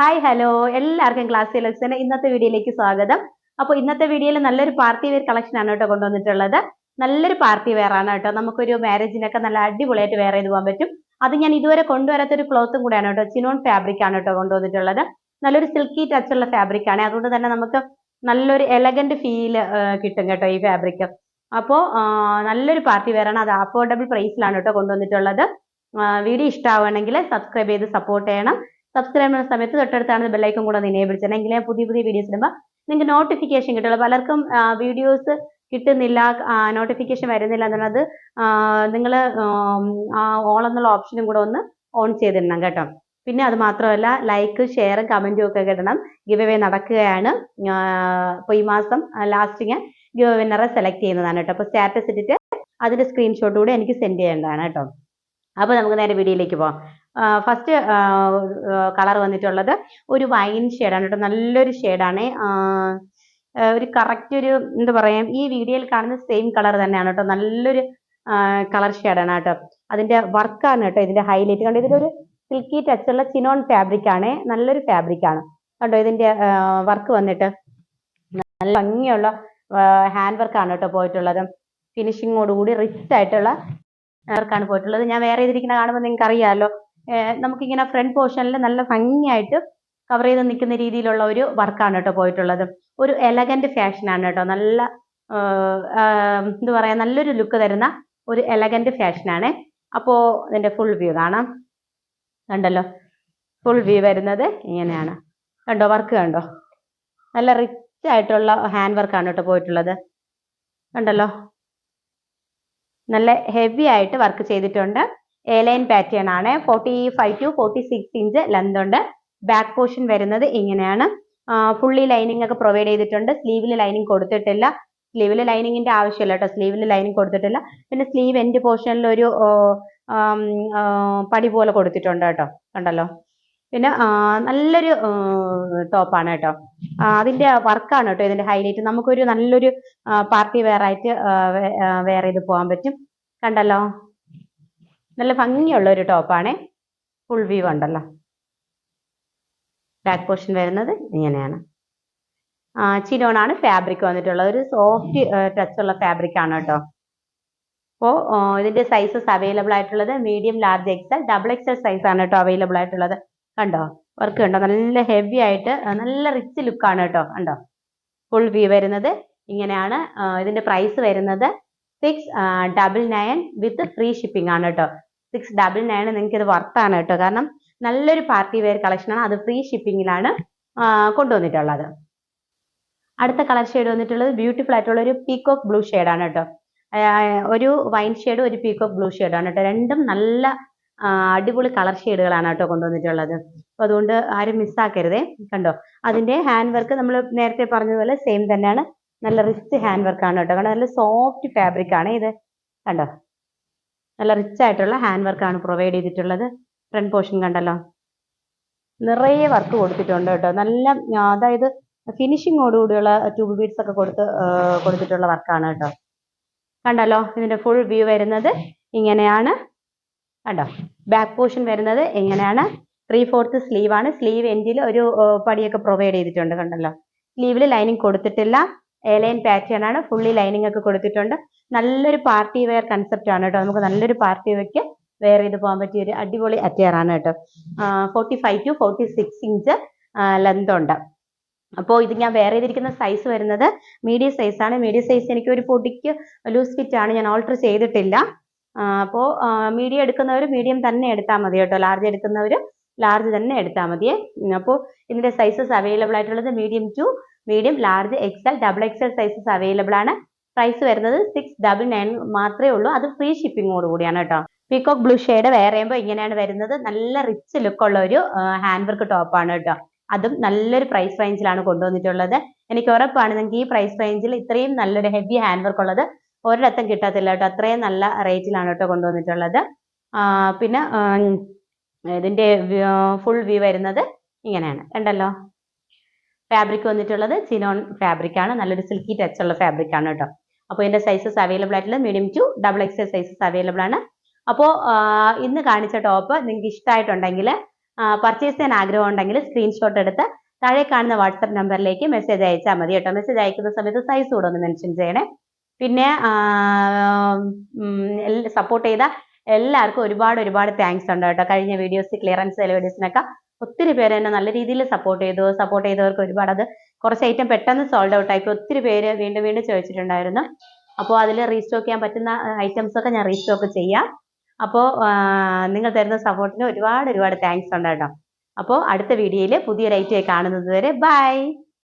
Hi hello എല്ലാവർക്കും class സെലക്ഷന് ഇന്നത്തെ വീഡിയോയിലേക്ക് സ്വാഗതം. അപ്പോൾ ഇന്നത്തെ വീഡിയോയിൽ നല്ലൊരു പാർട്ടി വെയർ കളക്ഷൻ ആണ് കേട്ടോ കൊണ്ടുവന്നിട്ടുള്ളത്. നല്ലൊരു പാർട്ടി വെയർ ആണ് കേട്ടോ. നമുക്കൊരു മാരേജിനൊക്കെ നല്ല അടിപൊളിയായിട്ട് വെയർ ചെയ്ത് പോകാൻ പറ്റും. അത് ഞാൻ ഇതുവരെ കൊണ്ടുവരാത്ത ഒരു ക്ലോത്തും കൂടെയാണ് കേട്ടോ. ചിനോൺ ഫാബ്രിക് ആണ് കേട്ടോ കൊണ്ടുവന്നിട്ടുള്ളത്. നല്ലൊരു സിൽക്കി ഉള്ള ഫാബ്രിക് ആണ്. അതുകൊണ്ട് തന്നെ നമുക്ക് നല്ലൊരു എലഗന്റ് ഫീൽ കിട്ടും കേട്ടോ ഈ ഫാബ്രിക് അപ്പോൾ നല്ലൊരു പാർട്ടി വെയർ ആണ്. അത് അഫോർഡബിൾ പ്രൈസിലാണ് കേട്ടോ കൊണ്ടുവന്നിട്ടുള്ളത്. വീഡിയോ ഇഷ്ടമാവുകയാണെങ്കിൽ സബ്സ്ക്രൈബ് ചെയ്ത് സപ്പോർട്ട് ചെയ്യണം. സബ്സ്ക്രൈബ് ചെയ്യുന്ന സമയത്ത് തൊട്ടടുത്താണ് ബെല്ലൈക്കൺ കൂടെ ഒന്ന് enable ചെയ്യണം. എങ്കിലേ പുതിയ പുതിയ വീഡിയോസ് ഇടുമ്പോൾ നിങ്ങൾക്ക് നോട്ടിഫിക്കേഷൻ കിട്ടുള്ളൂ. പലർക്കും വീഡിയോസ് കിട്ടുന്നില്ല നോട്ടിഫിക്കേഷൻ വരുന്നില്ല എന്നുള്ളത് നിങ്ങൾ ഓൾ എന്നുള്ള ഓപ്ഷനും കൂടെ ഒന്ന് ഓൺ ചെയ്തിടണം കേട്ടോ. പിന്നെ അത് മാത്രമല്ല ലൈക്ക് ഷെയറും കമന്റും ഒക്കെ കിട്ടണം ഗിവ് അവേ നടക്കുകയാണ്. അപ്പോൾ ഈ മാസം ലാസ്റ്റ് ഞാൻ ഗിവ് വിന്നറെ സെലക്ട് ചെയ്യുന്നതാണ് കേട്ടോ. അപ്പോൾ സ്റ്റാറ്റസ് ഇട്ടിട്ട് അതിന്റെ സ്ക്രീൻഷോട്ട് കൂടി എനിക്ക് സെൻഡ് ചെയ്യേണ്ടതാണ് കേട്ടോ. അപ്പോൾ നമുക്ക് നേരെ വീഡിയോയിലേക്ക് പോവാം. ഫസ്റ്റ് കളർ വന്നിട്ടുള്ളത് ഒരു വൈൻ ഷെയ്ഡാണ് കേട്ടോ. നല്ലൊരു ഷെയ്ഡാണ് ഒരു കറക്റ്റ് ഒരു എന്താ പറയാ ഈ വീഡിയോയിൽ കാണുന്ന സെയിം കളർ തന്നെയാണ് കേട്ടോ. നല്ലൊരു കളർ ഷെയ്ഡാണ് കേട്ടോ. അതിന്റെ വർക്കാണ് കേട്ടോ ഇതിന്റെ ഹൈലൈറ്റ് കണ്ടോ ഇതിലൊരു സിൽക്കി ഉള്ള ചിനോൺ ഫാബ്രിക് ആണ്. നല്ലൊരു ഫാബ്രിക് ആണ്. കണ്ടോ ഇതിന്റെ വർക്ക് വന്നിട്ട്. നല്ല ഭംഗിയുള്ള ഹാൻഡ് ആണ് കേട്ടോ പോയിട്ടുള്ളത്. ഫിനിഷിങ്ങോടുകൂടി റിച്ച് ആയിട്ടുള്ള വർക്കാണ് പോയിട്ടുള്ളത്. ഞാൻ വേറെ ചെയ്തിരിക്കുന്ന കാണുമ്പോൾ നിങ്ങൾക്ക് അറിയാമല്ലോ നമുക്കിങ്ങനെ ഫ്രണ്ട് പോർഷനിൽ നല്ല ഭംഗിയായിട്ട് കവർ ചെയ്ത് നിൽക്കുന്ന രീതിയിലുള്ള ഒരു വർക്കാണ് കേട്ടോ പോയിട്ടുള്ളത്. ഒരു എലഗന്റ് ഫാഷനാണ് കേട്ടോ. നല്ല എന്താ പറയാ നല്ലൊരു ലുക്ക് തരുന്ന ഒരു എലഗന്റ് ഫാഷനാണ് അപ്പോൾ ഇതിന്റെ ഫുൾ വ്യൂ കാണാം. കണ്ടല്ലോ? ഫുൾ വ്യൂ വരുന്നത് ഇങ്ങനെയാണ്. കണ്ടോ? വർക്ക് കണ്ടോ? നല്ല റിച്ച് ആയിട്ടുള്ള ഹാൻഡ് വർക്കാണ് കേട്ടോ പോയിട്ടുള്ളത്. കണ്ടല്ലോ? നല്ല ഹെവി ആയിട്ട് വർക്ക് ചെയ്തിട്ടുണ്ട്. എ ലൈൻ പാറ്റേൺ ആണ്. Forty five to forty six inch length ഉണ്ട്. ബാക്ക് പോർഷൻ വരുന്നത് ഇങ്ങനെയാണ്. ഫുള്ളി ലൈനിങ് ഒക്കെ പ്രൊവൈഡ് ചെയ്തിട്ടുണ്ട്. സ്ലീവിൽ ലൈനിങ് കൊടുത്തിട്ടില്ല. സ്ലീവിൽ ലൈനിങ്ങിന്റെ ആവശ്യമില്ല കേട്ടോ. സ്ലീവിൽ ലൈനിങ് കൊടുത്തിട്ടില്ല. പിന്നെ സ്ലീവ് എൻഡ് പോർഷനിൽ ഒരു പടി പോലെ കൊടുത്തിട്ടുണ്ട് കേട്ടോ. കണ്ടല്ലോ? പിന്നെ നല്ലൊരു ടോപ്പാണ് കേട്ടോ. അതിന്റെ വർക്കാണ് കേട്ടോ ഇതിന്റെ ഹൈലൈറ്റ് നമുക്കൊരു നല്ലൊരു പാർട്ടി വെയർ ആയിട്ട് വെയർ ചെയ്ത് പോകാൻ പറ്റും. കണ്ടല്ലോ? നല്ല ഭംഗിയുള്ള ഒരു ടോപ്പാണേ ഫുൾ വ്യൂ ഉണ്ടല്ലോ. ബാക്ക് പോർഷൻ വരുന്നത് ഇങ്ങനെയാണ്. ചിലോണാണ് ഫാബ്രിക് വന്നിട്ടുള്ളത്. ഒരു സോഫ്റ്റ് ടച്ച് ഉള്ള ഫാബ്രിക് ആണ് കേട്ടോ. അപ്പോൾ ഇതിന്റെ സൈസസ് അവൈലബിൾ ആയിട്ടുള്ളത് medium large XL double XL size ആണ് കേട്ടോ അവൈലബിൾ ആയിട്ടുള്ളത്. കണ്ടോ? വർക്ക് കണ്ടോ? നല്ല ഹെവി ആയിട്ട് നല്ല റിച്ച് ലുക്കാണ് കേട്ടോ. കണ്ടോ? ഫുൾ വ്യൂ വരുന്നത് ഇങ്ങനെയാണ്. ഇതിന്റെ പ്രൈസ് വരുന്നത് six double nine with free shipping ആണ് കേട്ടോ. സിക്സ് ഡബിൾ നയൻ നിങ്ങൾക്ക് ഇത് വർത്താണ് കേട്ടോ. കാരണം നല്ലൊരു പാർട്ടി വെയർ ആണ്. അത് ഫ്രീ ഷിപ്പിങ്ങിലാണ് കൊണ്ടുവന്നിട്ടുള്ളത്. അടുത്ത കളർ ഷെയ്ഡ് വന്നിട്ടുള്ളത് ബ്യൂട്ടിഫുൾ ആയിട്ടുള്ള ഒരു പീക്കോക്ക് ബ്ലൂ ആണ് കേട്ടോ. ഒരു വൈൻ ഷെയ്ഡും ഒരു പീക്കോക്ക് ബ്ലൂ ആണ് കേട്ടോ. രണ്ടും നല്ല അടിപൊളി കളർ ഷെയ്ഡുകളാണ് കേട്ടോ കൊണ്ടുവന്നിട്ടുള്ളത്. അപ്പോൾ അതുകൊണ്ട് ആരും മിസ്സാക്കരുതേ കണ്ടോ? അതിന്റെ ഹാൻഡ് വർക്ക് നമ്മൾ നേരത്തെ പറഞ്ഞതുപോലെ സെയിം തന്നെയാണ്. നല്ല റിച്ച് ഹാൻഡ് ആണ് കേട്ടോ. കണ്ടോ? നല്ല സോഫ്റ്റ് ഫാബ്രിക് ആണ് ഇത്. കണ്ടോ? നല്ല റിച്ച് ആയിട്ടുള്ള ഹാൻഡ് വർക്കാണ് പ്രൊവൈഡ് ചെയ്തിട്ടുള്ളത്. ഫ്രണ്ട് പോർഷൻ കണ്ടല്ലോ. നിറയെ വർക്ക് കൊടുത്തിട്ടുണ്ട് കേട്ടോ. നല്ല അതായത് ഫിനിഷിങ്ങോടുകൂടിയുള്ള ട്യൂബ് ബീഡ്സ് ഒക്കെ കൊടുത്ത് കൊടുത്തിട്ടുള്ള വർക്കാണ് കേട്ടോ. കണ്ടല്ലോ? ഇതിന്റെ ഫുൾ വ്യൂ വരുന്നത് ഇങ്ങനെയാണ്. കണ്ടോ? ബാക്ക് പോർഷൻ വരുന്നത് എങ്ങനെയാണ് ത്രീ ഫോർത്ത് സ്ലീവ് ആണ്. സ്ലീവ് എൻഡിൽ ഒരു പടിയൊക്കെ പ്രൊവൈഡ് ചെയ്തിട്ടുണ്ട് കണ്ടല്ലോ. സ്ലീവിൽ ലൈനിങ് കൊടുത്തിട്ടില്ല. എലൈൻ പാറ്റേൺ ആണ്. ഫുള്ളി ലൈനിങ് ഒക്കെ കൊടുത്തിട്ടുണ്ട്. നല്ലൊരു പാർട്ടി വെയർ കൺസെപ്റ്റ് ആണ് കേട്ടോ. നമുക്ക് നല്ലൊരു പാർട്ടി വെക്ക് വെയർ ചെയ്ത് പോകാൻ പറ്റിയ ഒരു അടിപൊളി അറ്റയർ ആണ് കേട്ടോ. Forty five to forty six inch length ഉണ്ട്. അപ്പോൾ ഇത് ഞാൻ വെയർ ചെയ്തിരിക്കുന്ന സൈസ് വരുന്നത് മീഡിയം സൈസ് ആണ്. മീഡിയം സൈസ് എനിക്ക് ഒരു പൊടിക്ക് ലൂസ് ഫിറ്റ് ആണ്. ഞാൻ ഓൾട്ടർ ചെയ്തിട്ടില്ല. അപ്പോൾ മീഡിയം എടുക്കുന്നവർ മീഡിയം തന്നെ എടുത്താൽ മതി കേട്ടോ. ലാർജ് എടുക്കുന്നവർ ലാർജ് തന്നെ എടുത്താൽ മതിയേ. അപ്പോൾ ഇതിന്റെ സൈസസ് അവൈലബിൾ ആയിട്ടുള്ളത് medium to medium large XL double XL sizes available ആണ്. പ്രൈസ് വരുന്നത് സിക്സ് ഡബിൾ നയൻ മാത്രമേ ഉള്ളൂ. അത് ഫ്രീ ഷിപ്പിംഗോട് കൂടിയാണ് കേട്ടോ. പീകോക്ക് ബ്ലൂ ഷെയ്ഡ് വേറെ ചെയ്യുമ്പോൾ ഇങ്ങനെയാണ് വരുന്നത്. നല്ല റിച്ച് ലുക്ക് ഉള്ള ഒരു ഹാൻഡ് വർക്ക് ടോപ്പാണ് കേട്ടോ. അതും നല്ലൊരു പ്രൈസ് റേഞ്ചിലാണ് കൊണ്ടുവന്നിട്ടുള്ളത്. എനിക്ക് ഉറപ്പാണ് നിങ്ങൾക്ക് ഈ പ്രൈസ് റേഞ്ചിൽ ഇത്രയും നല്ലൊരു ഹെവി ഹാൻഡ് വർക്ക് ഉള്ളത് ഒരിടത്തും കിട്ടത്തില്ല കേട്ടോ. അത്രയും നല്ല റേറ്റിലാണ് കേട്ടോ കൊണ്ടുവന്നിട്ടുള്ളത്. പിന്നെ ഇതിന്റെ ഫുൾ വ്യൂ വരുന്നത് ഇങ്ങനെയാണ്. കണ്ടല്ലോ? ഫാബ്രിക് വന്നിട്ടുള്ളത് ചിനോൺ ഫാബ്രിക് ആണ്. നല്ലൊരു സിൽക്കി ടച്ച് ഉള്ള ഫാബ്രിക് ആണ് കേട്ടോ അപ്പോൾ ഇതിന്റെ സൈസസ് അവൈലബിൾ ആയിട്ടുള്ളത് medium to double XL sizes available ആണ്. അപ്പോൾ ഇന്ന് കാണിച്ച ടോപ്പ് നിങ്ങൾക്ക് ഇഷ്ടമായിട്ടുണ്ടെങ്കിൽ പർച്ചേസ് ചെയ്യാൻ ആഗ്രഹം ഉണ്ടെങ്കിൽ സ്ക്രീൻഷോട്ട് എടുത്ത് താഴെ കാണുന്ന വാട്സപ്പ് നമ്പറിലേക്ക് മെസ്സേജ് അയച്ചാൽ മതി കേട്ടോ മെസ്സേജ് അയക്കുന്ന സമയത്ത് സൈസ് കൂടെ ഒന്ന് മെൻഷൻ ചെയ്യണേ. പിന്നെ സപ്പോർട്ട് ചെയ്ത എല്ലാവർക്കും ഒരുപാട് ഒരുപാട് താങ്ക്സ് ഉണ്ട് കേട്ടോ കഴിഞ്ഞ വീഡിയോസ് ക്ലിയറൻസ് വീഡിയോസിനൊക്കെ ഒത്തിരി പേര് എന്നെ നല്ല രീതിയിൽ സപ്പോർട്ട് ചെയ്തു. സപ്പോർട്ട് ചെയ്തവർക്ക് ഒരുപാട് അത് കുറച്ച് ഐറ്റം പെട്ടെന്ന് സോൾഡ് ഔട്ട് ആയി. ഒത്തിരി പേര് വീണ്ടും വീണ്ടും ചോദിച്ചിട്ടുണ്ടായിരുന്നു. അപ്പോൾ അതിൽ റീസ്റ്റോക്ക് ചെയ്യാൻ പറ്റുന്ന ഐറ്റംസ് ഒക്കെ ഞാൻ റീസ്റ്റോക്ക് ചെയ്യാം. അപ്പോൾ നിങ്ങൾ തരുന്ന സപ്പോർട്ടിന് ഒരുപാട് ഒരുപാട് താങ്ക്സ് ഉണ്ട് കേട്ടോ. അപ്പോൾ അടുത്ത വീഡിയോയിൽ പുതിയൊരു ഐറ്റം കാണുന്നത് വരെ ബൈ